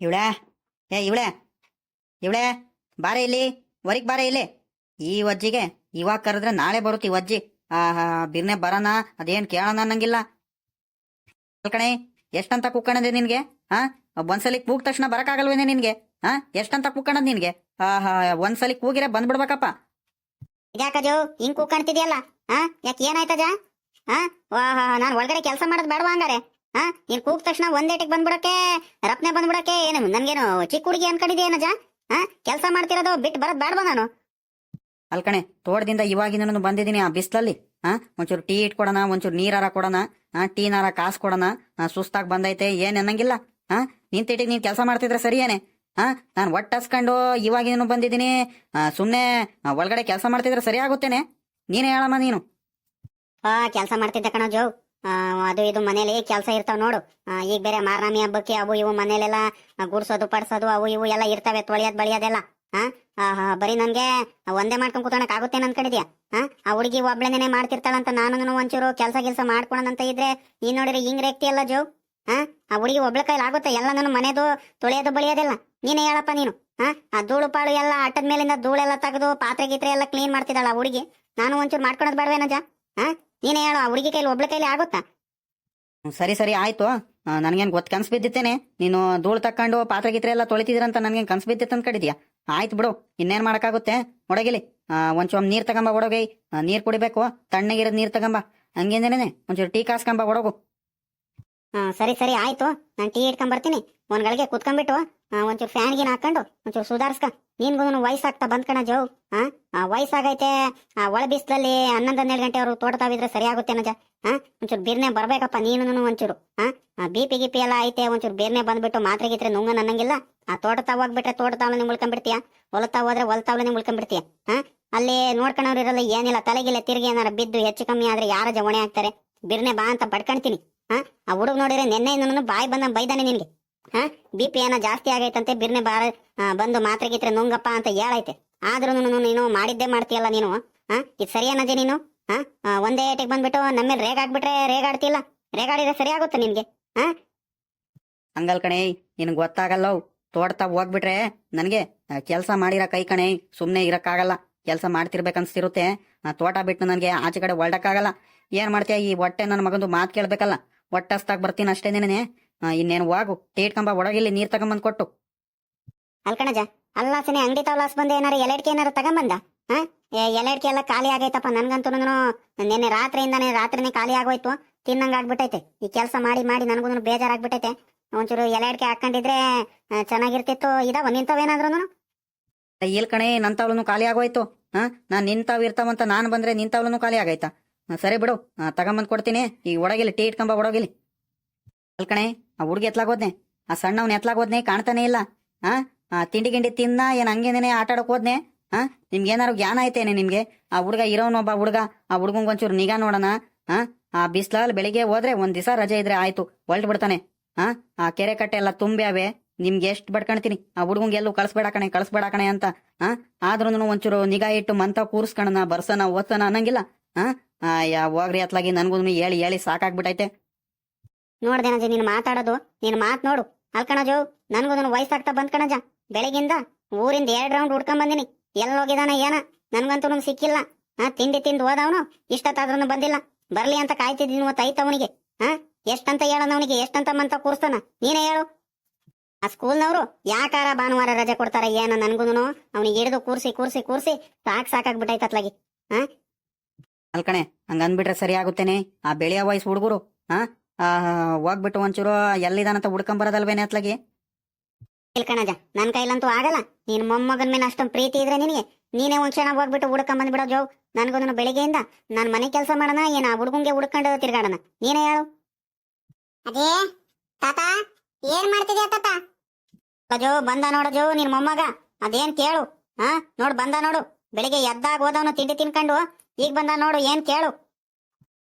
ಇವಳೆ? ಏ, ಇವಳೆ? ಇವಳೆ? ಬಾರ ಇಲ್ಲಿ. ಹೊರಗೆ ಬಾರೆ ಇಲ್ಲಿ. ಈ ಒಜ್ಜಿಗೆ ಇವಾಗ ಕರೆದ್ರೆ ನಾಳೆ ಬರುತ್ತೆ ಈ ವಜ್ಜಿ ಆಹಾ ಬಿರ್ನೆ ಬರೋಣ ಅದೇನ್ ಕೇಳೋಣ ಅನ್ನಂಗಿಲ್ಲ. ಕಣೆ, ಎಷ್ಟಂತ ಕುಕ್ಕಣದೆ ನಿನ್ಗೆ? ಹಾ ಒಂದ್ಸಲಿ ಕೂಗ್ ತಕ್ಷಣ ಬರಕಾಗಲ್ವೇನೆ ನಿನ್ಗೆ? ಹಾ ಎಷ್ಟಂತ ಕುಕ್ಕಣದ್ ನಿನ್ಗೆ? ಆಹಾ ಒಂದ್ಸಲಿ ಕೂಗಿರೆ ಬಂದ್ಬಿಡ್ಬೇಕಪ್ಪ. ಇದ್ಯಾಕಜು ಹಿಂಗ್ ಕೂಕಾಣ್ತಿದ್ಯಲ್ಲ? ಹಾ ಯಾಕೆ ಏನಾಯ್ತಜ ಹಾ ನಾನ್ ಒಳಗಡೆ ಕೆಲಸ ಮಾಡೋದ್ ಬೇಡವಾ ಹಂಗಾರೆ? ಹಾ ನೀನ್ ಕೂಗ್ ತಕ್ಷಣ ಒಂದೇಟಿಗೆ ಬಂದ್ಬಿಡಕ್ಕೆ ರಪ್ನೆ ಬಂದ್ಬಿಡಕ್ಕೆ ಏನು ನನ್ಗೇನು ಚಿಕ್ಕ ಹುಡುಗಿ ಅನ್ಕೊಂಡಿದ್ದೆ ಏನಜ ಹಾ ಕೆಲಸ ಮಾಡ್ತಿರೋದು ಬಿಟ್ಟು ಬರದ್ ಬೇಡವಾ ನಾನು? ಅಲ್ಕಣೆ ತೋಟದಿಂದ ಇವಾಗಿನ ಬಂದಿದ್ದೀನಿ ಆ ಬಿಸ್ಲಲ್ಲಿ. ಹಾ ಒಂಚೂರು ಟೀ ಇಟ್ಕೊಡೋಣ ಒಂಚೂರು ನೀರಾರ ಕೊಡೋಣ ಹಾ ಟೀನಾರ ಕಾಸ್ ಕೊಡೋಣ ಸುಸ್ತಾಗ್ ಬಂದೈತೆ ಏನ್ ಅನ್ನಂಗಿಲ್ಲ. ಹಾ ನಿಂತಿಟ್ಟಿಗೆ ನೀನ್ ಕೆಲಸ ಮಾಡ್ತಿದ್ರೆ ಸರಿಯೇನೆ. ಹಾ ನಾನು ಒಟ್ಟಸ್ಕೊಂಡು ಇವಾಗಿನ ಬಂದಿದ್ದೀನಿ ಆ, ಒಳಗಡೆ ಕೆಲಸ ಮಾಡ್ತಿದ್ರೆ ಸರಿ ಆಗುತ್ತೇನೆ ನೀನೇ ಹೇಳಮ್ಮ ನೀನು. ಕೆಲಸ ಮಾಡ್ತಿದ್ದೆ ಕಣ ಜೋ. ಅದು ಇದು ಮನೇಲಿ ಕೆಲಸ ಇರ್ತಾವ ನೋಡು. ಈಗ ಬೇರೆ ಮಾರನಾಮಿ ಹಬ್ಬಕ್ಕೆ ಅವು ಇವು ಮನೇಲೆಲ್ಲ ಗುಡ್ಸೋದು, ಪಡ್ಸೋದು, ಅವು ಇವು ಎಲ್ಲ ಇರ್ತವೆ, ತೊಳೆಯೋದ್, ಬಳಿಯೋದೆಲ್ಲ. ಹಾ ಬರೀ ನನ್ಗೆ ಒಂದೇ ಮಾಡ್ಕೊಂಡ್ ಕೂತ್ಕೊಳಕ್ ಆಗುತ್ತೆ ಅನ್ಕೊಂಡಿದ್ಯಾ ಹಾ ಆ ಹುಡುಗಿ ಒಬ್ಳೆನೇ ಮಾಡ್ತಿರ್ತಾಳಂತ ನಾನು ಒಂಚೂರು ಕೆಲಸ ಕೆಲಸ ಮಾಡ್ಕೊಳಂತ ಇದ್ರೆ, ನೀನ್ ನೋಡಿದ್ರೆ ಹಿಂಗ್ ರೇಗ್ತಿಯಲ್ಲ ಜೋ? ಹಾ ಆ ಹುಡುಗಿ ಒಬ್ಳ ಕೈಲಿ ಆಗುತ್ತೆ, ಎಲ್ಲ ನಾನು ಮನೆದು ತೊಳೆಯೋದು, ಬಳಿಯೋದೆಲ್ಲ. ನೀನೇ ಹೇಳಪ್ಪ ನೀನು. ಹಾ ಆ ಧೂಳು, ಪಾಳು ಎಲ್ಲ ಆಟದ ಮೇಲಿಂದ ಧೂಳೆಲ್ಲ ತೆಗೆದು ಪಾತ್ರೆ, ಗೀತ್ರೆ ಎಲ್ಲ ಕ್ಲೀನ್ ಮಾಡ್ತಿದ್ದಾಳ ಹುಡುಗಿ. ನಾನು ಒಂಚೂರು ಮಾಡ್ಕೊಳೋದ್ ಬೇಡವೇನಜ ಹಾ ನೀನೇ ಹೇಳು ಆ ಹುಡುಗಿ ಕೈಲಿ ಒಬ್ಳ ಕೈಲಿ ಆಗುತ್ತಾ? ಸರಿ ಸರಿ ಆಯ್ತು. ನನಗೇನ್ ನನ್ಗೇನ್ ಗೊತ್ತ ಕನ್ಸ್ ಬಿದ್ದಿತ್ತೇನೆ. ನೀನು ಧೂಳು ತಕ್ಕೊಂಡು ಪಾತ್ರೆ ಗಿತ್ರೆ ಎಲ್ಲ ತೊಳಿತಿದ್ದೀರಂತ ನನ್ಗೆ ಕನ್ಸ್ ಬಿದ್ದಿತ್ತು ಅನ್ಕೊಂಡಿದ್ಯಾ ಆಯ್ತು ಬಿಡು ಇನ್ನೇನ್ ಮಾಡಕ್ಕಾಗುತ್ತೆ? ಒಡಗಿಲಿ. ಒಂಚೂರು ನೀರ್ ತಗೊಂಬ ಒಡಗೈ. ನೀರ್ ಕುಡಿಬೇಕು ತಣ್ಣಗಿರೋದ್ ನೀರ್ ತಗೊಂಬ. ಹಂಗೇನೇನೆ ಒಂಚೂರು ಟೀ ಕಾಸ್ಕೊಂಬ ಒಡಗು. ಹಾ ಸರಿ ಸರಿ ಆಯ್ತು. ನಾನು ಟೀ ಇಟ್ಕೊಂಡ್ ಬರ್ತೀನಿ. ಒಂದ್ ಗಳಿಗೆ ಕುತ್ಕೊಂಡ್ಬಿಟ್ಟು ಒಂಚೂರು ಫ್ಯಾನ್ ಗೀನ್ ಹಾಕೊಂಡು ಒಂಚೂರು ಸುಧಾರಿಸ್ಕ. ನಿನ್ಗೂ ವಯಸ್ಸಾಗ್ತಾ ಬಂದ್ಕಣ ಜೋ ಹಾ ವಯಸ್ಸಾಗೈತೆ ಒಳ ಬಿಸ್ಲಲ್ಲಿ ಹನ್ನೊಂದು, ಹನ್ನೆರಡು ಗಂಟೆ ಅವರು ತೋಟ ತಾವಿದ್ರೆ ಸರಿ ಆಗುತ್ತೆ ನಜ ಹಾ ಒಂಚೂರು ಬಿರ್ನೆ ಬರ್ಬೇಕಪ್ಪ ನೀನು ಒಂಚೂರು ಹಾ ಬಿ ಪಿ ಗಿಪಿ ಎಲ್ಲ ಐತೆ, ಒಂಚೂರು ಬೀರ್ನೆ ಬಂದ್ಬಿಟ್ಟು ಮಾತ್ರೆ ಗೀತ್ರೆ ನುಂಗ ಅನ್ನಂಗಿಲ್ಲ, ಆ ತೋಟ ತಾವ್ ಹೋಗ್ಬಿಟ್ರೆ ತೋಟ ತಾವಲನೆ ಉಳ್ಕೊಂಡ್ಬಿಡ್ತೀಯ ಹೊಲತಾವ್ ಹೋದ್ರೆ ಹೊಲ ತಾವಲನೆ ಉಳ್ಕೊಂಡ್ಬಿಡ್ತೀಯ ಹಾ ಅಲ್ಲಿ ನೋಡ್ಕೊಳೋರು ಇರಲ್ಲ, ಏನಿಲ್ಲ, ತಲೆಗಿಲ್ಲ ತಿರುಗಿ ಏನಾರ ಬಿದ್ದು ಹೆಚ್ಚು ಕಮ್ಮಿ ಆದ್ರೆ ಯಾರ ಜವಣೆ ಆಗ್ತಾರೆ? ಬಿರ್ನೆ ಬಾ ಅಂತ ಬಡ್ಕಣ್ತೀನಿ ಹಾ ಆ ಹುಡುಗ ನೋಡಿದ್ರೆ ನಿನ್ನೆ ನಾನು ಬಾಯಿ ಬಂದ ಬೈದಾನೆ ನಿನ್ಗೆ. ಹಾ? ಬಿ ಪಿ ಏನೋ ಜಾಸ್ತಿ ಆಗೈತಂತೆ, ಬಿರ್ನೆ ಬಾರ ಬಂದು ಮಾತ್ರೆ ಗೀತ್ರೆ ನುಂಗಪ್ಪ ಅಂತ ಹೇಳೈತೆ ಆದ್ರೂ ನೀನು ಮಾಡಿದ್ದೇ ಮಾಡ್ತೀಯಲ್ಲ ನೀನು, ಹಾ? ಇದು ಸರಿಯೇನಜೆ ನೀನು, ಹಾ? ಒಂದೇ ಏಟಿಗೆ ಬಂದ್ಬಿಟ್ಟು ನಮ್ಮ ರೇಗಾಡ್ಬಿಟ್ರೆ ರೇಗಾಡ್ತಿಲ್ಲ ರೇಗಾಡಿದ್ರೆ ಸರಿ ಆಗುತ್ತೆ ನಿನ್ಗೆ ಹಂಗಲ್ ಕಣೆ, ನಿನಗೆ ಗೊತ್ತಾಗಲ್ಲವ್ ತೋಡ್ತಾ ಹೋಗ್ಬಿಟ್ರೆ ನನಗೆ ಕೆಲಸ ಮಾಡಿರೋ ಕೈ ಕಣೆ ಸುಮ್ಮನೆ ಇರೋಕ್ಕಾಗಲ್ಲ. ಕೆಲಸ ಮಾಡ್ತಿರ್ಬೇಕನ್ಸ್ತಿರುತ್ತೆ. ತೋಟ ಬಿಟ್ಟು ನನಗೆ ಆಚೆ ಕಡೆ ಹೊಲ್ಡಕ್ಕಾಗಲ್ಲ ಏನ್ ಮಾಡ್ತೀಯ ಈ ಹೊಟ್ಟೆ ನನ್ನ ಮಗಂದು ಮಾತು ಕೇಳ್ಬೇಕಲ್ಲ. ಹೊಟ್ಟಸ್ತಾಗ ಬರ್ತೀನಿ ಅಷ್ಟೇನೇನೆ ಇನ್ನೇನು ಹೋಗು ಟೇಟ್ಕೊಂಬ ಒಳಗಿಲ್ಲಿ ನೀರ್ ತಗೊಂಬಂದ್ ಕೊಟ್ಟು. ಅಲ್ಕಣಜ ಅಲ್ಲಾಸನೆ ಅಂಗಡಿ ತವಲಾಸ್ ಬಂದು ಏನಾರ ಎಲೆಡ್ಕೆ ಏನಾರ ತಗೊಂಬಂದ? ಹಾ ಎಲೆಡ್ಕೆ ಎಲ್ಲ ಖಾಲಿ ಆಗೈತಪ್ಪ ನನ್ಗಂತೂ ನಿನ್ನೆ ರಾತ್ರಿಯಿಂದಾನೆ ರಾತ್ರಿನೇ ಖಾಲಿ ಆಗೋಯ್ತು. ತಿನ್ನಂಗ ಆಗ್ಬಿಟ್ಟೈತೆ. ಈ ಕೆಲಸ ಮಾಡಿ ಮಾಡಿ ನನಗೂ ಬೇಜಾರಾಗ್ಬಿಟ್ಟೈತೆ. ಒಂಚೂರು ಎಲೆಡ್ಕೆ ಹಾಕೊಂಡಿದ್ರೆ ಚೆನ್ನಾಗಿರ್ತಿತ್ತು. ಇದಾವ ನಿಂತವೇನಾದ್ರೂ ಇಲ್ ಕಣೆ ನಂತವ್ಳು ಖಾಲಿ ಆಗೋಯ್ತು. ಹಾ ನಾನ್ ನಿಂತಾವ್ ಇರ್ತಾವಂತ ನಾನು ಬಂದ್ರೆ ನಿಂತವ್ಲನು ಖಾಲಿ ಆಗೈತಾ? ಸರಿ ಬಿಡು ತಗೊಂಬಂದ್ ಕೊಡ್ತೀನಿ. ಈ ಒಡಗಿಲಿ ಟೀ ಇಟ್ಕೊಂಬ ಒಡಗಿಲಿ ಅಲ್ ಕಣೆ ಆ ಹುಡುಗಿ ಎತ್ಲಾಗೋದ್ನೆ ಆ ಸಣ್ಣವ್ನ ಎತ್ಲಾಗೋದ್ನೆ ಕಾಣ್ತಾನೆ ಇಲ್ಲ. ಆ ತಿಂಡಿ ಗಿಂಡಿ ತಿನ್ನ ಏನ್ ಹಂಗೇನೇನೆ ಆಟ ಆಡಕ್ ಹೋದ್ನೆ ಹಾ ನಿಮ್ಗೆ ಏನಾರು ಜ್ಞಾನ ಐತೇನೆ ನಿಮ್ಗೆ? ಆ ಹುಡುಗ ಇರೋನೊಬ್ಬ ಹುಡುಗ ಆ ಹುಡುಗಂಗ್ ಒಂಚೂರು ನಿಗಾ ನೋಡೋಣ ಹಾ ಆ ಬಿಸ್ಲಲ್ಲಿ ಬೆಳಿಗ್ಗೆ ಹೋದ್ರೆ ಒಂದ್ ದಿವಸ ರಜೆ ಇದ್ರೆ ಆಯ್ತು ಹೊಲ್ಟ್ ಬಿಡ್ತಾನೆ. ಹಾ ಆ ಕೆರೆ ಕಟ್ಟೆ ಎಲ್ಲ ತುಂಬ್ಯಾವೆ ನಿಮ್ಗೆ ಎಷ್ಟ್ ಬಡ್ಕಣ್ತೀನಿ? ಆ ಹುಡುಗಂಗೆ ಎಲ್ಲೂ ಕಳ್ಸ್ಬೇಡ ಕಣೆ ಕಳ್ಸ್ಬೇಡ ಕಣೆ ಅಂತ ಹಾ ಆದ್ರೂ ಒಂಚೂರು ನಿಗಾ ಇಟ್ಟು ಮಂತ ಕೂರ್ಸ್ಕಣನ ಬರ್ಸನ ಓದ್ಸನ ಅನ್ನಂಗಿಲ್ಲ ಹಾ ಆ, ಹೋಗ್ರಿ ಅತ್ಲಾಗಿ ನನ್ಗೂ ಹೇಳಿ ಹೇಳಿ ಸಾಕಾಗ್ಬಿಟ್ಟೈತೆ ನೋಡ್ದೇನಜ ನೀನು ಮಾತಾಡೋದು, ನೀನು ಮಾತ್ ನೋಡು. ಅಲ್ಕಣಜು ನನ್ಗೂ ವಯಸ್ಸಾಗ್ತಾ ಬಂದ್ ಕಣಜ ಬೆಳಗಿಂದ ಊರಿಂದ ಎರಡ್ ರೌಂಡ್ ಹುಡ್ಕೊಂಡ್ ಬಂದಿನಿ ಎಲ್ಲಿ ಹೋಗಿದಾನ ಏನ? ನನ್ಗಂತೂ ಸಿಕ್ಕಿಲ್ಲ. ಹಾ ತಿಂಡಿ ತಿಂದು ಹೋದವನು? ಇಷ್ಟತ್ತಾದ್ರೂ ಬಂದಿಲ್ಲ. ಬರ್ಲಿ ಅಂತ ಕಾಯ್ತಿದ್ದೀನಿ ಇವತ್ತು ಐತವನಿಗೆ. ಹಾ ಎಷ್ಟಂತ ಹೇಳೋಣ ಅವನಿಗೆ, ಎಷ್ಟಂತ ಮಂತ ಕೂರ್ಸ್ತಾನ ನೀನೇ ಹೇಳು. ಆ ಸ್ಕೂಲ್ನವರು ಯಾಕಾರ ಭಾನುವಾರ ರಜೆ ಕೊಡ್ತಾರ ಏನ ನನ್ಗುನು ಅವನಿಗೆ ಹಿಡಿದು ಕೂರ್ಸಿ ಕೂರ್ಸಿ ಕೂರ್ಸಿ ಸಾಕ್ ಸಾಕಾಗ್ಬಿಟ್ಟೈತೆ ಅತ್ಲಾಗಿ. ಅಲ್ಕಣೆ ಹಂಗ ಅಂದ್ಬಿಟ್ರೆ ಸರಿ ಆಗುತ್ತೇನೆ. ಆ ಬೆಳೆಯ ವಯಸ್ಸು ಹುಡುಗರು. ಹಾ ಹೋಗ್ಬಿಟ್ಟು ಒಂಚೂರು ಎಲ್ಲಿದಾನಂತ ಹುಡ್ಕೊಂಬರೋದಲ್ವೇನೆ ಅತ್ಲಾಗಿ? ಇಲ್ಕಣಜ ನನ್ ಕೈಲಂತೂ ಆಗಲ್ಲ. ನೀನ್ ಮೊಮ್ಮಗನ್ ಮೇಲೆ ಅಷ್ಟೊಂದು ಪ್ರೀತಿ ಇದ್ರೆ ನಿನಗೆ. ನೀನೇ ಒಂದ್ ಕ್ಷಣ ಹೋಗ್ಬಿಟ್ಟು ಹುಡ್ಕೊಂಡ್ ಬಂದ್ಬಿಡೋ ಜೋ ನನ್ಗೊಂದು ಬೆಳಿಗ್ಗೆಯಿಂದ ನಾನ್ ಮನೆ ಕೆಲಸ ಮಾಡೋಣ ಏನ ಆ ಹುಡುಗಂಗೆ ಹುಡ್ಕೊಂಡು ತಿರ್ಗಾಡೋಣ. ನೀನೇ ಹೇಳು. ಅದೇ ತಾತ ಏನ್ ಮಾಡ್ತಿದ್ಯಾ ತಾತ? ಜೋ ಬಂದ ನೋಡ ಜೋ ನಿನ್ ಮೊಮ್ಮಗ. ಅದೇನ್ ಕೇಳು ಹಾ ನೋಡ್ ಬಂದ ನೋಡು. ಬೆಳಿಗ್ಗೆ ಎದ್ದಾಗ ಹೋದವನು ತಿಂಡಿ ತಿನ್ಕೊಂಡು ಈಗ ಬಂದ ನೋಡು ಏನ್ ಕೇಳು.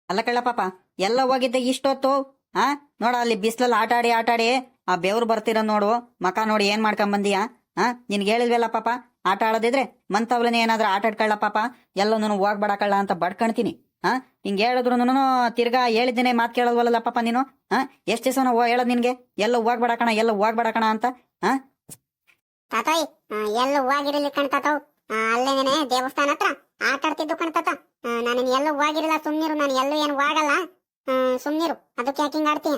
ಅಲ್ಲ ಕೇಳ ಪಾಪ ಎಲ್ಲ ಹೋಗಿದ್ದೆ ಇಷ್ಟೊತ್ತು ಹಾ ನೋಡ, ಅಲ್ಲಿ ಬಿಸ್ಲಲ್ಲಿ ಆಟ ಆಡಿ ಆಟ ಆಡಿ ಆ ಬೆವ್ರು ಬರ್ತಿರ ನೋಡು, ಮಕ ನೋಡಿ ಏನ್ ಮಾಡ್ಕೊಂಡ್ ಬಂದಿಯಾ ಹಾ ನಿನ್ಗೆ ಹೇಳಿಲ್ವಲ್ಲ ಪಾಪ, ಆಟ ಆಡೋದಿದ್ರೆ ಮಂತವ್ಲನೇ ಏನಾದ್ರೂ ಆಟ ಆಡ್ಕೊಳ್ಳ ಪಾಪ ಎಲ್ಲ ನಾನು ಕಳ್ಳ ಅಂತ ಬಡ್ಕಣ್ತೀನಿ ಹಾ ಹಿಂಗ್ ಹೇಳಿದ್ರು ತಿರ್ಗಾ ಹೇಳಿದ್ದೇನೆ ಮಾತು ಕೇಳೋದ್ವಲ್ಲ ಪಾಪ ನೀನು ಹಾ ಎಷ್ಟು ದಿವಸ ಹೇಳೋದ್ ನಿನ್ಗೆ? ಎಲ್ಲ ಹೋಗ್ಬೇಡ ಕಣ ಎಲ್ಲ ಹೋಗ್ಬೇಡ ಕಣ ಅಂತ ತಾತಾಯಿ ಎಲ್ಲ ಹೋಗಿರಲಿ ದೇವಸ್ಥಾನ ಹತ್ರ ಆಟ ಆಡ್ತಿದ್ದು ಕಣ್ತಾತ ನಾನು ಎಲ್ಲ ಹೋಗಿರಲ್ಲ ಸುಮ್ಮನೆ ನಾನು ಎಲ್ಲೂ ಏನು ಹೋಗಲ್ಲ. ಸುಮ್ನಿರು. ಅದಕ್ಕೆ ಯಾಕೆ ಹಿಂಗ್ ಆಡ್ತೀಯ?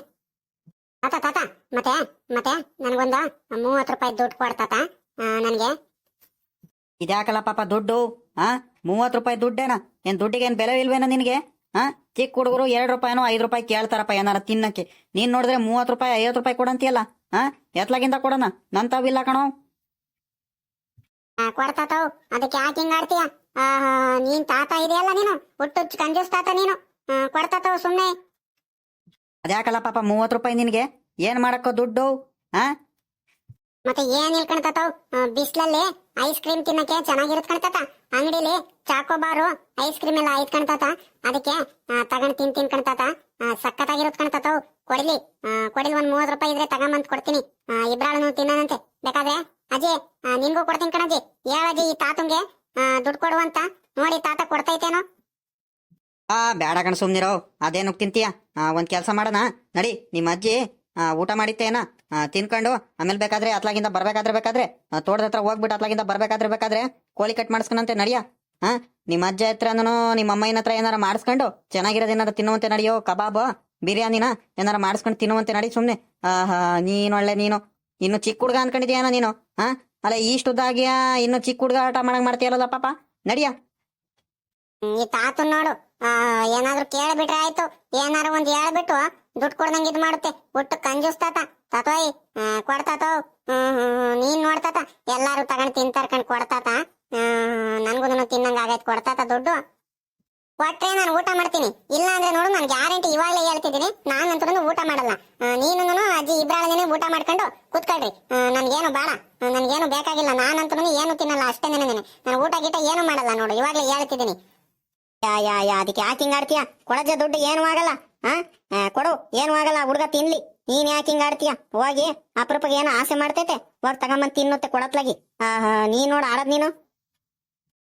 ತಾತ ತಾತ ಮತ್ತೆ ಮತ್ತೆ ನನ್ಗೊಂದು ಮೂವತ್ತು ರೂಪಾಯಿ ದುಡ್ಡು ಕೊಡ್ತಾತ ನನಗೆ. ಇದ್ಯಾಕಲ್ಲ ಪಾಪ ದುಡ್ಡು? ಹಾ ಮೂವತ್ ರೂಪಾಯಿ ದುಡ್ಡೇನ? ಏನ್ ದುಡ್ಡಿಗೆ ಏನ್ ಬೆಲೆ ಇಲ್ವೇನ ನಿನಗೆ? ಹಾ ಚಿಕ್ಕ ಹುಡುಗರು ಎರಡು ರೂಪಾಯಿನೋ ಐದು ರೂಪಾಯಿ ಕೇಳ್ತಾರಪ್ಪ ಏನಾರ ತಿನ್ನಕ್ಕೆ. ನೀನ್ ನೋಡಿದ್ರೆ ಮೂವತ್ ರೂಪಾಯಿ ಐವತ್ತು ರೂಪಾಯಿ ಕೊಡಂತೀಯಲ್ಲ? ಹಾ ಎತ್ಲಾಗಿಂದ ಕೊಡೋಣ. ನನ್ ತಾವಿಲ್ಲ ಕಣೋ. ಕೊಡ್ತಾತವ್ ಅದಕ್ಕೆ ಯಾಕೆ ಹಿಂಗ್ ಆಡ್ತೀಯ? ನೀನ್ ತಾತ ಇದೆಯಲ್ಲ ನೀನು? ಹುಟ್ಟು ಕಂಜೂಸ್ ತಾತ ನೀನು. ಕೊಡ್ತಾತವ್ ಸುಮ್ನೆ. ಅದ್ಯಾಕಲ್ಲ ಪಾಪ ಮೂವತ್ತು ರೂಪಾಯಿ ನಿನಗೆ? ಏನ್ ಮಾಡಕ್ಕೋ ದುಡ್ಡು? ಹಾ ಮತ್ತೆ ಏನ್ ಇಲ್ಕಣ್ತಾತವ್ ಬಿಸ್ಲಲ್ಲಿ ಐಸ್ ಕ್ರೀಮ್ ತಿನ್ನಕ್ಕೆ ಚೆನ್ನಾಗಿರತ್ ಕಣ್ತಾತ ಅಂಗಡಿಲಿ ಚಾಕೋಬಾರು ಐಸ್ ಕ್ರೀಮ್ ಎಲ್ಲ ಐತ್ ಕಣ್ತಾತ ಅದಕ್ಕೆ ತಗೊಂಡ್ ತಿನ್ ತಿನ್ ಕಣ್ತಾತ ಸಖತ್ತಾಗಿರತ್ ಕಣ್ತಾತವ್ ಕೊಡ್ಲಿ. ಕೊಡಿಲಿ ಒಂದ್ ಮೂವತ್ ರೂಪಾಯಿ ಇದ್ರೆ ತಗೊಂಬಂದ್ ಕೊಡ್ತೀನಿ. ಇಬ್ರಾಳನು ತಿನ್ನನಂತೆ. ಬೇಕಾದ್ರೆ? ಅಜ್ಜಿ ಆ, ನಿನ್ಗೂ ಕೊಡ್ತೀನಿ ಕಣಜ್ಜಿ ಹೇಳಜ್ಜಿ ಈ ತಾತಂಗೆ. ದುಡ್ಡು ಕೊಡುವಂತ ನೋಡಿ ತಾತ ಕೊಡ್ತೈತೇನೋ? ಆ, ಬೇಡ ಕಣ ಸುಮ್ನಿರೋ. ಅದೇನು ತಿಂತೀಯ? ಒಂದ್ ಕೆಲಸ ಮಾಡೋಣ. ನಡಿ ನಿಮ್ಮ ಅಜ್ಜಿ ಊಟ ಮಾಡಿತ್ತೇನ? ತಿನ್ಕೊಂಡು, ಆಮೇಲೆ ಬೇಕಾದ್ರೆ ಅತ್ಲಾಗಿಂದ ಬರ್ಬೇಕಾದ್ರೆ ಬೇಕಾದ್ರೆ ತೋಟದ ಹತ್ರ ಹೋಗ್ಬಿಟ್ಟು ಅತ್ಲಾಗಿಂದ ಬರ್ಬೇಕಾದ್ರೆ ಬೇಕಾದ್ರೆ ಕೋಳಿ ಕಟ್ ಮಾಡಿಸ್ಕೊಂಡಂತೆ, ನಡಿಯ. ಹಾ ನಿಮ್ಮ ಅಜ್ಜ ಹತ್ರನೂ ನಿಮ್ಮ ಅಮ್ಮಯ್ಯನ ಹತ್ರ ಏನಾರ ಮಾಡಿಸ್ಕೊಂಡು ಚೆನ್ನಾಗಿರೋದು ಏನಾರ ತಿನ್ನುವಂತೆ ನಡಿಯೋ, ಕಬಾಬ್, ಬಿರಿಯಾನಿನ ಏನಾರ ಮಾಡಿಸ್ಕೊಂಡು ತಿನ್ನುವಂತೆ ನಡಿ ಸುಮ್ನೆ. ಆಹಾ ನೀನ್ ಒಳ್ಳೆ ನೀನು. ಇನ್ನು ಚಿಕ್ಕ ಹುಡುಗ ಅನ್ಕೊಂಡಿದ್ಯಾನ ನೀನು? ಹಾ ಅಲ್ಲ ಇಷ್ಟುದ್ದಾಗಿಯ ಇನ್ನು ಚಿಕ್ಕ ಹುಡುಗ ಆಟ ಮಾಡಂಗ್ ಮಾಡ್ತೀಯಲ್ಲ ಪಾಪ ನಡಿಯ. ನೋಡು. ಏನಾದ್ರು ಕೇಳ್ಬಿಟ್ರೆ ಆಯ್ತು. ಏನಾರು ಒಂದ್ ಹೇಳ್ಬಿಟ್ಟು ದುಡ್ಡು ಕೊಡ್ದಂಗ್ ಇದ್ ಮಾಡುತ್ತೆ. ಒಟ್ಟು ಕಂಜುಸ್ತಾತ ತಾತೋಯ್ ಆ, ಕೊಡ್ತಾತೋ ಹ್ಮ್ ಹ್ಮ್, ನೀನ್ ನೋಡ್ತಾತ ಎಲ್ಲಾರು ತಗೊಂಡ್ ತಿಂತಾರ ಕಣ್ ಕೊಡ್ತಾತ ನನ್ಗೂ ತಿನ್ನಂಗ ಆಗೈತ್ ಕೊಡ್ತಾತ ದುಡ್ಡು. ಕೊಟ್ರೆ ನಾನು ಊಟ ಮಾಡ್ತೀನಿ. ಇಲ್ಲ ಅಂದ್ರೆ ನೋಡು ನಾನು ಗ್ಯಾರಂಟಿ ಇವಾಗಲೇ ಹೇಳ್ತಿದ್ದೀನಿ. ನಾನಂತೂ ಊಟ ಮಾಡಲ್ಲ. ನೀನು ಅಜ್ಜಿ ಇಬ್ರಾಳನೇ ಊಟ ಮಾಡ್ಕೊಂಡು ಕೂತ್ಕೊಳ್ರಿ. ನನ್ಗೇನು ಬಾಳ ನನ್ಗೇನು ಬೇಕಾಗಿಲ್ಲ. ನಾನಂತೂ ಏನು ತಿನ್ನಲ್ಲ ಅಷ್ಟೇ ನೆನೆ ನಾನು ಊಟ ಗೀಟ ಏನು ಮಾಡಲ್ಲ ನೋಡು ಇವಾಗಲೇ ಹೇಳ್ತಿದ್ದೀನಿ. ಯಾ ಯಾ ಯಾ, ಅದಕ್ಕೆ ಯಾಕೆ ಹಿಂಗ್ ಆಡ್ತೀಯ? ಕೊಡಜ್ಜ ದುಡ್ಡು ಏನು ಆಗಲ್ಲ ಹಾ ಕೊಡು, ಏನು ಆಗಲ್ಲ ಹುಡುಗ ತಿನ್ಲಿ. ನೀನ್ ಯಾಕೆ ಹಿಂಗ್ ಆಡ್ತೀಯ? ಹೋಗಿ, ಅಪರೂಪಕ್ಕೆ ಏನೋ ಆಸೆ ಮಾಡ್ತೈತೆ, ಹೋಗಿ ತಗೊಂಬಂದ್ ತಿನ್ನುತ್ತೆ ಕೊಡತ್ಲಾಗಿ. ನೀನ್ ನೋಡು, ಆಡದ್ ನೀನು.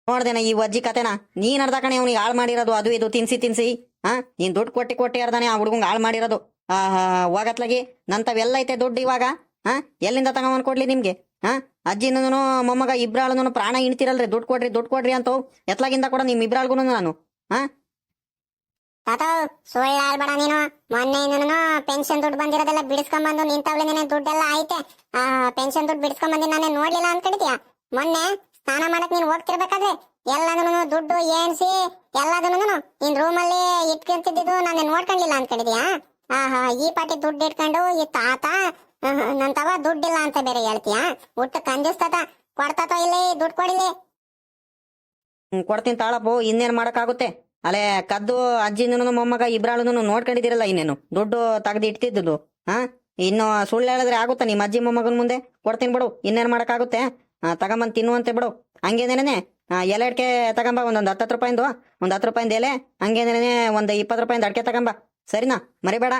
ನೋಡ್ದೇನ ಈ ಅಜ್ಜಿ ಕತೆನ? ನೀನ್ ಅರ್ಧ ಕಣೆ ಅವ್ನಿಗೆ ಹಾಳು ಮಾಡಿರೋದು, ಅದು ಇದು, ತಿನ್ಸಿ ತಿನ್ಸಿ ಹಾ ನೀನ್ ದುಡ್ಡು ಕೊಟ್ಟಿ ಕೊಟ್ಟಿ ಅರ್ಧಾನೆ ಆ ಹುಡುಗಂಗ್ ಹಾಳು ಮಾಡಿರೋದು. ಹೋಗತ್ಲಾಗಿ. ನಂತವೆಲ್ಲ ಐತೆ ದುಡ್ಡು ಇವಾಗ ಹಾ ಎಲ್ಲಿಂದ ತಗೊಂಬಂದ್ ಕೊಡ್ಲಿ ನಿಮ್ಗೆ ಹಾ ಅಜ್ಜಿನೂ ಮೊಮ್ಮಗ ಇಬ್ರಾಳನು ಪ್ರಾಣ ಇಣ್ತಿರಲ್ರಿ ದುಡ್ಡು ಕೊಡ್ರಿ ದುಡ್ಡು ಕೊಡ್ರಿ ಅಂತ ಎತ್ಲಾಗಿಂದ ಕೂಡ ನಿಮ್ ಇಬ್ರಾಳ್ಗುನು ನಾನು, ಹಾ? ತಾತ ನೀನು? ಮೊನ್ನೆ ಪೆನ್ಷನ್ ದುಡ್ಡು ಬಂದಿರೋದೆಲ್ಲ ಬಿಡಿಸ್ಕೊಂಬಂದು ನಿಂತವಳೆ ನೀನೆ ದುಡ್ಡೆಲ್ಲ ಐತೆ ಆ ಪೆನ್ಷನ್ ದುಡ್ಡು ಬಿಡಿಸ್ಕೊಂಬಂದು ನಾನೇ ನೋಡ್ಲಿಲ್ಲ ಅನ್ಕೊಂಡಿದ್ಯಾ? ಮೊನ್ನೆ ಸ್ನಾನ ಮಾಡಕ್ ನೀನ್ ಹೋಗ್ತಿರ್ಬೇಕಾದ್ರೆ ಎಲ್ಲದನ್ನು ದುಡ್ಡು ಏನ್ಸಿ ಎಲ್ಲದನ್ನು ನಿನ್ ರೂಮಲ್ಲಿ ಇಟ್ಕೊಂತಿದ್ದು ನಾನು ನೋಡ್ಕೊಂಡಿಲ್ಲ ಅನ್ಕೊಂಡಿದ್ಯಾ? ಆಹಾ, ಈ ಪಾಟಿ ದುಡ್ಡು ಇಟ್ಕೊಂಡು ಈ ತಾತ ನನ್ ತವ ದುಡ್ಡಿಲ್ಲ ಅಂತ ಬೇರೆ ಹೇಳ್ತೀಯಾ? ಊಟ ಕಂಜಿಸ್ತದ ಕೊಡ್ತಾತ ಇಲ್ಲಿ, ದುಡ್ಡು ಕೊಡಿಲಿ. ಕೊಡ್ತೀನಿ ತಾಳಪ್ಪು. ಇನ್ನೇನ್ ಮಾಡಕ್ಕಾಗುತ್ತೆ? ಅಲ್ಲೇ ಕದ್ದು ಅಜ್ಜಿನೂ ಮೊಮ್ಮಗ ಇಬ್ರಾಳುನು ನೋಡ್ಕೊಂಡಿದಿರಲ್ಲ ಇನ್ನೇನು? ದುಡ್ಡು ತೆಗ್ದು ಇಟ್ಟಿದ್ದು ಹಾ? ಇನ್ನು ಸುಳ್ಳು ಹೇಳಿದ್ರೆ ಆಗುತ್ತಾ ನಿಮ್ಮ ಅಜ್ಜಿ, ಮೊಮ್ಮಗನ ಮುಂದೆ? ಕೊಡ್ತೀನಿ ಬಿಡು. ಇನ್ನೇನ್ ಮಾಡಕ್ಕಾಗುತ್ತೆ? ತಗೊಂಬಂದ್ ತಿನ್ನುವಂತೆ ಬಿಡು. ಹಂಗೇನೇನೆ ಎಲೆ ಅಡಿಕೆ ತಗೊಂಬ, ಒಂದೊಂದು ಹತ್ತು ರೂಪಾಯಿಂದು. ಒಂದು ಹತ್ತು ರೂಪಾಯಿಂದ ಎಲೆ ಹಂಗೇನೇನೆ ಒಂದು ಇಪ್ಪತ್ತು ರೂಪಾಯಿಂದ ಅಡಿಕೆ ತಗೊಂಬ. ಸರಿನಾ? ಮರಿಬೇಡ.